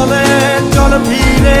বলে চল ফিরে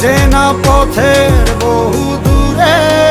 চেনা পথের বহু দূরে।